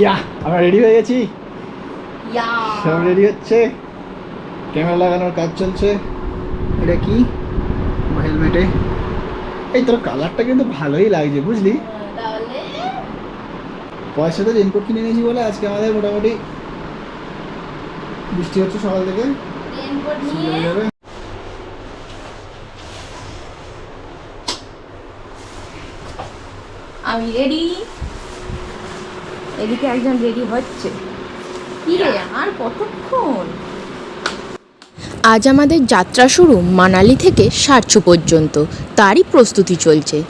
ইয়া আমরা রেডি হয়ে গেছি? ইয়া। সব রেডি হচ্ছে? ক্যামেরা লাগানোর কাজ চলছে। এটা কি? হেলমেটে এই তোর কালারটা কিন্তু ভালোই লাগছে বুঝলি? তাহলে? পয়সাতে রেনকোট কিনে নিয়েছি বলে আজকে আমাদের মোটামুটি বৃষ্টি হচ্ছে সকাল থেকে। আমি রেডি এদিকে একজন রেডি হচ্ছে। আর কতক্ষণ? আজ আমাদের যাত্রা শুরু মানালি থেকে সারচু পর্যন্ত। তারই প্রস্তুতি চলছে।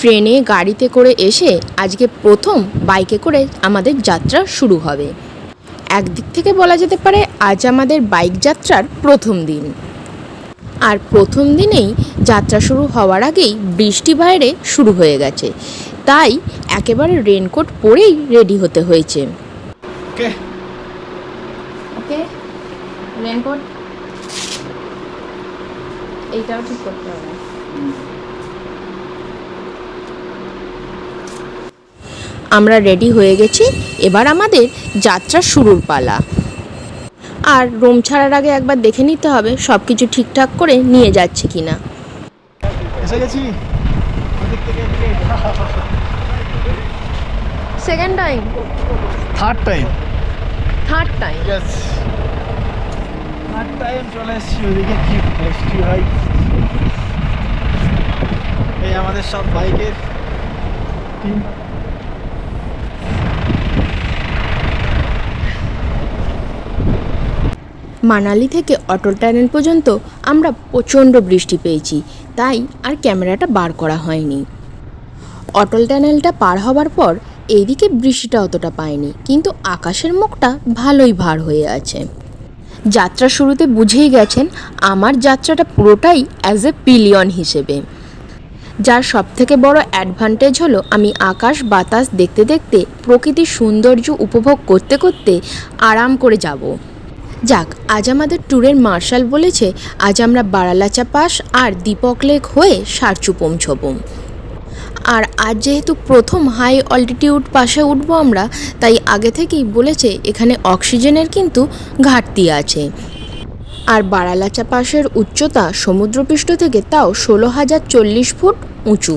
ট্রেনে গাড়িতে করে এসে আজকে প্রথম বাইকে করে আমাদের যাত্রা শুরু হবে। একদিক থেকে বলা যেতে পারে আজ আমাদের বাইক যাত্রার প্রথম দিন। আর প্রথম দিনেই যাত্রা শুরু হওয়ার আগেই বৃষ্টি বাইরে শুরু হয়ে গেছে। তাই একেবারে রেনকোট পরেই রেডি হতে হয়েছে। ওকে। ওকে রেনকোট এইটাও ঠিক করতে হবে। আমরা রেডি হয়ে গেছি এবার আমাদের যাত্রা শুরুর পালা। আর রুম ছাড়ার আগে একবার দেখে নিতে হবে সব কিছু ঠিকঠাক করে নিয়ে যাচ্ছে কিনা। এসে গেছি। Second time third time third time yes third time চলে এসেছি ওদিকে। কি বৃষ্টি হয়। এই আমাদের সব বাইকের টিম মানালি থেকে অটল টানেল পর্যন্ত আমরা প্রচণ্ড বৃষ্টি পেয়েছি, তাই আর ক্যামেরাটা বার করা হয়নি। অটল টানেলটা পার হবার পর এইদিকে বৃষ্টিটা অতটা পায়নি কিন্তু আকাশের মুখটা ভালোই ভার হয়ে আছে। যাত্রা শুরুতে বুঝেই গেছেন, আমার যাত্রাটা পুরোটাই অ্যাজ এ পিলিয়ন হিসেবে। যার সবথেকে বড় অ্যাডভান্টেজ হলো, আমি আকাশ বাতাস দেখতে দেখতে প্রকৃতির সৌন্দর্য উপভোগ করতে করতে আরাম করে যাব। যাক, আজ আমাদের ট্যুরের মার্শাল বলেছে, আজ আমরা বারালাচা পাস আর দীপক লেক হয়ে সারচু পৌঁছবো আর আজ যেহেতু প্রথম হাই অল্টিটিউড পাশে উঠবো আমরা, তাই আগে থেকেই বলেছে এখানে অক্সিজেনের কিন্তু ঘাটতি আছে। আর বারালাচা পাশের উচ্চতা সমুদ্রপৃষ্ঠ থেকে তাও ষোলো হাজার চল্লিশ ফুট উঁচু।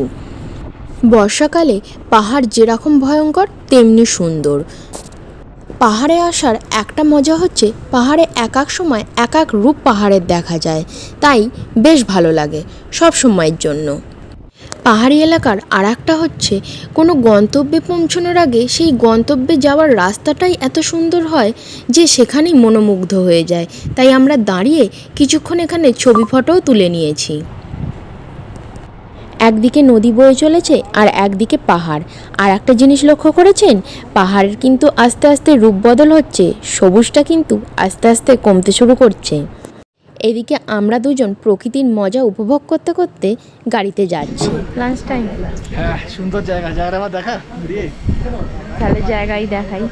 বর্ষাকালে পাহাড় যেরকম ভয়ঙ্কর, তেমনি সুন্দর। পাহাড়ে আসার একটা মজা হচ্ছে পাহাড়ে এক এক সময় এক এক রূপ পাহাড়ের দেখা যায়। তাই বেশ ভালো লাগে সব সময়ের জন্য। পাহাড়ি এলাকার আর একটা হচ্ছে, কোনো গন্তব্যে পৌঁছানোর আগে সেই গন্তব্যে যাওয়ার রাস্তাটাই এত সুন্দর হয় যে সেখানেই মনোমুগ্ধ হয়ে যায়। তাই আমরা দাঁড়িয়ে কিছুক্ষণ এখানে ছবি ফটোও তুলে নিয়েছি। একদিকে নদী বয়ে চলেছে আর একদিকে পাহাড়। আর একটা জিনিস লক্ষ্য করেছেন? পাহাড়ের কিন্তু আস্তে আস্তে রূপ বদল হচ্ছে সবুজটা কিন্তু আস্তে আস্তে কমতে শুরু করছে। এদিকে আমরা দুজন প্রকৃতির মজা উপভোগ করতে করতে গাড়িতে যাচ্ছি। লাঞ্চ টাইম হ্যাঁ সুন্দর জায়গা। জায়গাটা দেখা তাহলে জায়গায় দেখাই।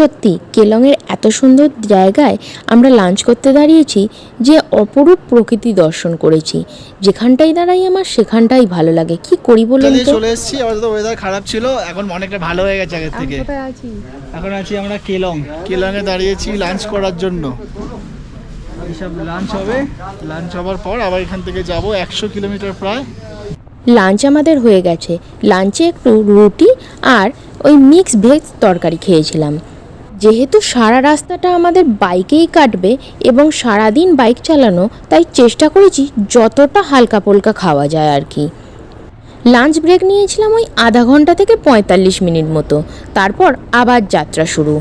সত্যি কেলংয়ের এত সুন্দর জায়গায় আমরা লাঞ্চ করতে দাঁড়িয়েছি যে অপরূপ প্রকৃতি দর্শন করেছি। যেখানটাই দাঁড়াই আমার সেখানটাই ভালো লাগে। কি করি বলুন তো? চলে এসেছি আপাতত ওয়েদার খারাপ ছিল এখন অনেকটা ভালো হয়ে গেছে আগের থেকে। কোথায় আছি? এখন আছি আমরা কেলং। কেলংয়ে দাঁড়িয়েছি লাঞ্চ করার জন্য। এইসব লাঞ্চ হবে। লাঞ্চ হওয়ার পর আবার এখান থেকে যাব একশো কিলোমিটার প্রায়। লাঞ্চ আমাদের হয়ে গেছে। লাঞ্চে একটু রুটি আর ওই মিক্স ভেজ তরকারি খেয়েছিলাম। যেহেতু সারা রাস্তাটা আমাদের বাইকেই কাটবে এবং সারাদিন বাইক চালানো, তাই চেষ্টা করেছি যতটা হালকা পোলকা খাওয়া যায় আর কি। লাঞ্চ ব্রেক নিয়েছিলাম ওই আধা ঘণ্টা থেকে পঁয়তাল্লিশ মিনিট মতো। তারপর আবার যাত্রা শুরু।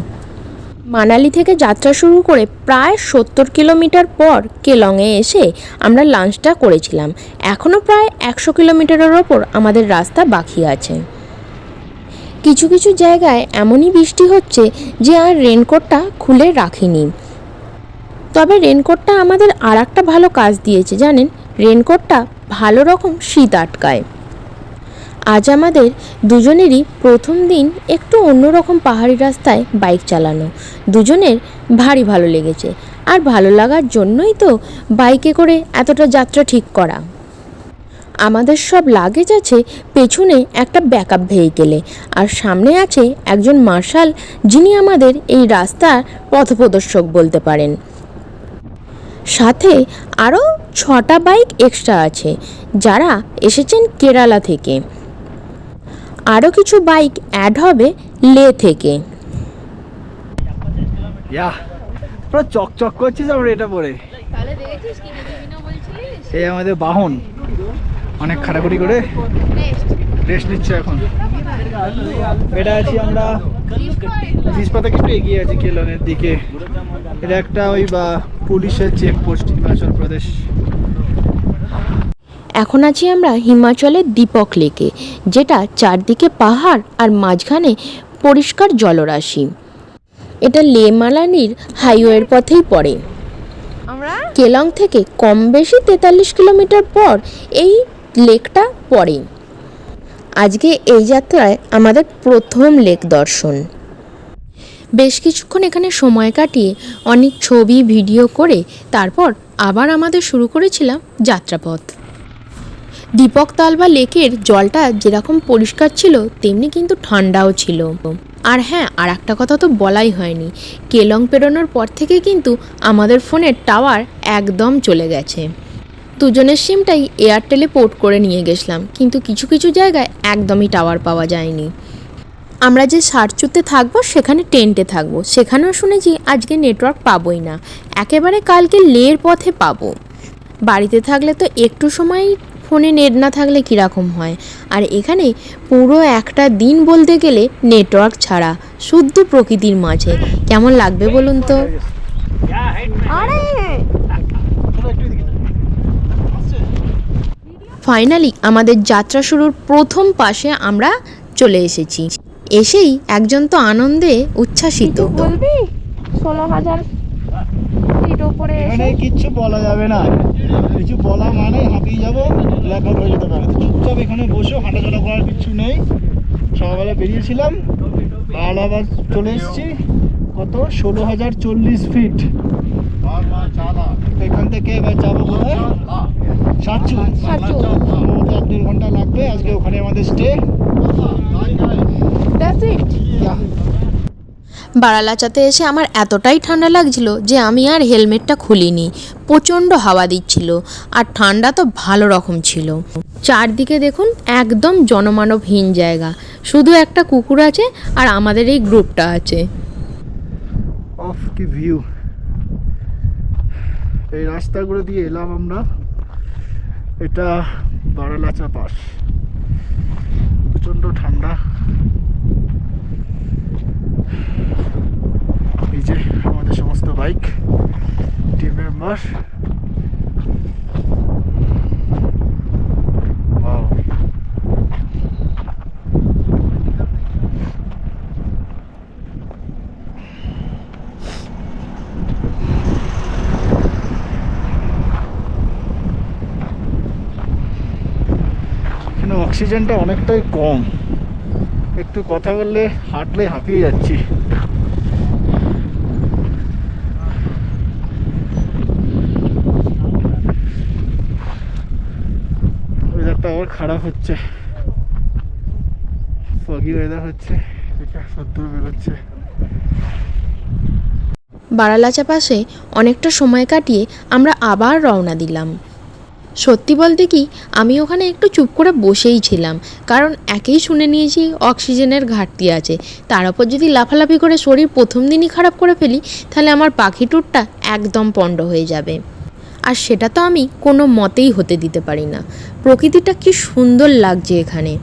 মানালি থেকে যাত্রা শুরু করে প্রায় সত্তর কিলোমিটার পর কেলংয়ে এসে আমরা লাঞ্চটা করেছিলাম। এখনও প্রায় একশো কিলোমিটারের ওপর আমাদের রাস্তা বাকি আছে। কিছু কিছু জায়গায় এমনই বৃষ্টি হচ্ছে যে আর রেনকোটটা খুলে রাখিনি। তবে রেনকোটটা আমাদের আর একটা ভালো কাজ দিয়েছে, জানেন? রেনকোটটা ভালো রকম শীত আটকায়। আজ আমাদের দুজনেরই প্রথম দিন একটু অন্যরকম পাহাড়ি রাস্তায় বাইক চালানো। দুজনের ভারী ভালো লেগেছে। আর ভালো লাগার জন্যই তো বাইকে করে এতটা যাত্রা ঠিক করা। আমাদের সব লাগেজ আছে পেছনে একটা ব্যাকআপ ভেহিকেলে আর সামনে আছে একজন মার্শাল যিনি আমাদের এই রাস্তার পথপ্রদর্শক বলতে পারেন। সাথে আরও ছটা বাইক এক্সট্রা আছে যারা এসেছেন কেরালা থেকে। আরও কিছু বাইক অ্যাড হবে লে থেকে। পুরো চকচক করছিস আমরা এটা পরে। তাহলে দেখেছিস কি নেবি না বলছিলিস এই আমাদের বাহন। অনেক খাটাখাটি করে রেস্ট নিচ্ছে এখন। এটা আছি আমরা। জিসপা থেকে একটু এগিয়ে আছি কেলনের দিকে। এটা একটা ওই বা পুলিশের চেকপোস্ট হিমাচল প্রদেশ। এখন আছি আমরা হিমাচলের দীপক লেকে যেটা চারদিকে পাহাড় আর মাঝখানে পরিষ্কার জলরাশি। এটা লে মালানির হাইওয়ের পথেই পড়ে। আমরা? কেলং থেকে কম বেশি তেতাল্লিশ কিলোমিটার পর এই লেকটা পড়ে। আজকে এই যাত্রায় আমাদের প্রথম লেক দর্শন। বেশ কিছুক্ষণ এখানে সময় কাটিয়ে অনেক ছবি, ভিডিও করে তারপর আবার আমাদের শুরু করেছিলাম যাত্রাপথ। দীপক তালবা লেকের জলটা যেরকম পরিষ্কার ছিল, তেমনি কিন্তু ঠান্ডাও ছিল। আর হ্যাঁ আর একটা কথা তো বলাই হয়নি, কেলং পেরোনোর পর থেকে কিন্তু আমাদের ফোনের টাওয়ার একদম চলে গেছে। দুজনের সিমটাই এয়ারটেলে পোর্ট করে নিয়ে গেছিলাম, কিন্তু কিছু কিছু জায়গায় একদমই টাওয়ার পাওয়া যায়নি। আমরা যে সারচুতে থাকব, সেখানে টেন্টে থাকব। সেখানেও শুনেছি আজকে নেটওয়ার্ক পাবোই না। একেবারে কালকে লের পথে পাবো। বাড়িতে থাকলে তো একটু সময় ফোনে নেট না থাকলে কীরকম হয়? আর এখানে পুরো একটা দিন বলতে গেলে নেটওয়ার্ক ছাড়া, শুদ্ধ প্রকৃতির মাঝে। কেমন লাগবে বলুন তো? আরে ফাইনালি আমাদের যাত্রা শুরুর প্রথম পাশে আমরা চলে এসেছি। এসেই একজন তো আনন্দে উচ্ছ্বাসিত। বলবি ষোলো হাজার ফিট ওপরে এখানে কিচ্ছু বলা যাবে না। কিছু বলা মানে হাঁপিয়ে যাব ব্ল্যাক হয়ে যেতে পারে। চুপচাপ এখানে বসে হাঁটাচলা করার কিছু নেই। সকালবেলা বেরিয়েছিলাম আর আবার চলে এসেছি। কত? ষোলো হাজার চল্লিশ ফিট এখান থেকে এবার যাব কোথায়। এক দেড় ঘণ্টা লাগবে। আজকে ওখানে আমাদের স্টে দ্যাটস ইট বারালাচাতে এসে আমার এতটাই ঠান্ডা লাগছিল যে আমি আর হেলমেটটা খুলিনি। প্রচণ্ড হাওয়া দিচ্ছিল। আর ঠান্ডা তো ভালো রকম ছিল। চারদিকে দেখুন একদম জনমানবহীন জায়গা। শুধু একটা কুকুর আছে আর আমাদের এই গ্রুপটা আছে। অফ কি ভিউ এই রাস্তাগুলো দিয়ে এলাম আমরা। এটা বারালাচা পাস। প্রচণ্ড ঠান্ডা। এই যে আমাদের সমস্ত বাইক টিম মেম্বার এখানে অক্সিজেনটা অনেকটাই কম। একটু কথা বললে হাঁটলে হাঁপিয়ে যাচ্ছি। ওয়েদারটা আবার খারাপ হচ্ছে। ফগি ওয়েদার হচ্ছে। সত্তর বেরোচ্ছে। বারালাচা পাশে অনেকটা সময় কাটিয়ে আমরা আবার রওনা দিলাম। সত্যি বলতে কি, আমি ওখানে একটু চুপ করে বসেই ছিলাম। কারণ একেই শুনে নিয়েছি অক্সিজেনের ঘাটতি আছে। তার উপর যদি লাফালাফি করে শরীর প্রথম দিনই খারাপ করে ফেলি, তাহলে আমার পাখি ট্যুরটা একদম পণ্ড হয়ে যাবে। আর সেটা তো আমি কোনো মতেই হতে দিতে পারি না। প্রকৃতিটা কি সুন্দর লাগছে এখানে।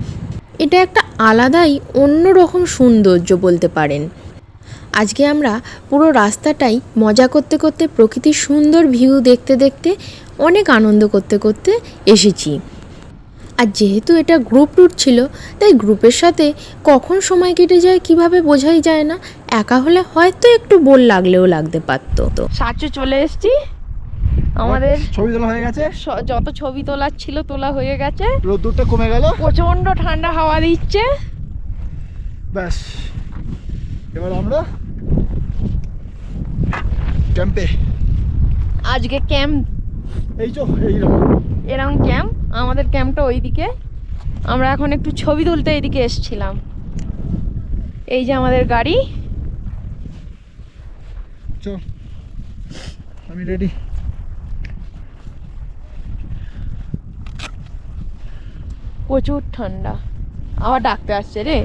এটা একটা আলাদাই, অন্যরকম সৌন্দর্য বলতে পারেন। আজকে আমরা পুরো রাস্তাটাই মজা করতে করতে প্রকৃতির সুন্দর ভিউ দেখতে দেখতে অনেক আনন্দ করতে করতে এসেছি। আর যেহেতু এটা গ্রুপ ট্যুর ছিল তাই গ্রুপের সাথে কখন সময় কেটে যায় কীভাবে বোঝাই যায় না একা হলে হয়তো একটু বোর লাগলেও লাগতে পারতো। তো সাচু চলে এসেছি। আমাদের ছবি তোলা হয়ে গেছে? স- যত ছবি তোলার ছিল তোলা হয়ে গেছে। রোদ্দুরটা কমে গেল? প্রচণ্ড ঠান্ডা হাওয়া দিচ্ছে। ব্যাস। এবার আমরা ক্যাম্পে। আজকে ক্যাম্প এই এইরকম এরকম ক্যাম্প আমাদের ক্যাম্পটা ওইদিকে। আমরা এখন একটু ছবি তুলতে এইদিকে এসছিলাম। এই যে আমাদের গাড়ি। চল আমি রেডি প্রচুর ঠান্ডা। আবার ডাকতে আসছে রে।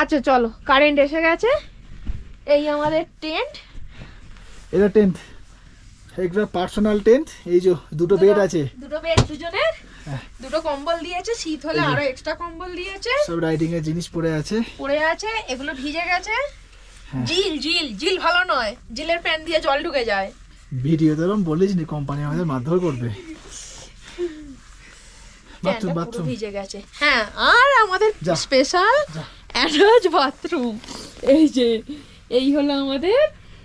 আচ্ছা চলো কারেন্ট এসে গেছে। এই আমাদের টেন্ট এটা টেন্ট এগুলো পার্সোনাল টেন্ট এই যে দুটো বেড আছে। দুটো বেড দুজনের। হ্যাঁ। দুটো কম্বল দিয়েছে শীত হলে আরও এক্সট্রা কম্বল দিয়েছে। সব রাইডিং এর জিনিস পড়ে আছে। পড়ে আছে এগুলো ভিজে গেছে। হ্যাঁ। জিল জিল জিল ভালো নয়। জিলের প্যান দিয়ে জল ঢুকে যায়। ভিডিও ধরুন বলিস নি কোম্পানি আমাদের মারধর করবে। বাথরুম বাথরুম ভিজে গেছে। হ্যাঁ আর আমাদের। স্পেশাল অ্যাটাচ বাথরুম এই যে এই হলো আমাদের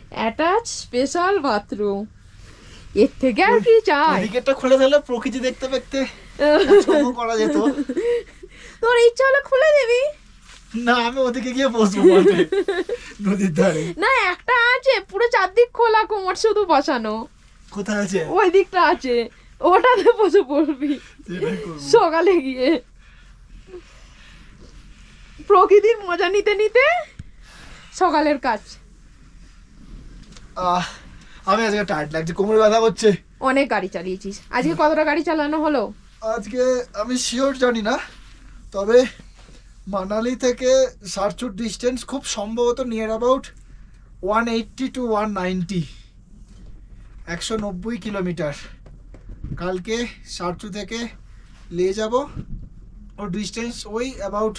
অ্যাটাচ স্পেশাল বাথরুম এর থেকে আর কি চাই। ওদিকেরটা খুলে দিলে প্রকৃতি দেখতে দেখতে করা যেত। তোর ইচ্ছা হলে খুলে দিবি। না আমি ওদিকে গিয়ে বসবো নদীর ধারে। না একটা আছে পুরো চারদিক খোলা কোমর শুধু বসানো। কোথায় আছে? ওই দিকটা আছে ওটাতে বসে পড়বি। সকালে গিয়ে। প্রকৃতির মজা নিতে নিতে সকালের কাজ। আহ, আমি আজকে টায়ার্ড লাগছে কোমরে ব্যথা করছে। অনেক গাড়ি চালিয়েছিস। আজকে কতটা গাড়ি চালানো হলো? আজকে আমি শিওর জানি না তবে মানালি থেকে সারচুট ডিস্টেন্স খুব সম্ভবত near about one eighty to one ninety একশো নব্বই কিলোমিটার কালকে সারচু থেকে লে যাব ওর ডিস্টেন্স ওই অ্যাবাউট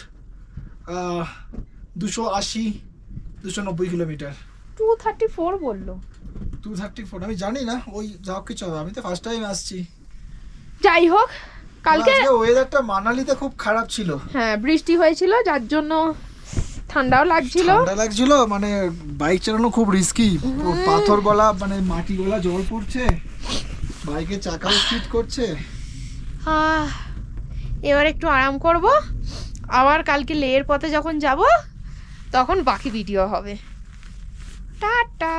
দুশো আশি দুশো নব্বই কিলোমিটার টু থার্টি ফোর বলল। টু থার্টি ফোর আমি জানি না ওই যা কিছু হবে। আমি তো ফার্স্ট টাইম আসছি। যাই হোক কালকে ওয়েদারটা মানালিতে খুব খারাপ ছিল। হ্যাঁ বৃষ্টি হয়েছিল যার জন্য ঠান্ডাও লাগছিল। ঠান্ডা লাগছিল মানে বাইক চালানো খুব রিস্কি পাথর গলা মানে মাটি গলা জল পড়ছে বাইকের চাকাও স্পিড করছে। এবার একটু আরাম করব। আবার কালকে লেয়ের পথে যখন যাব তখন বাকি ভিডিও হবে। টাটা!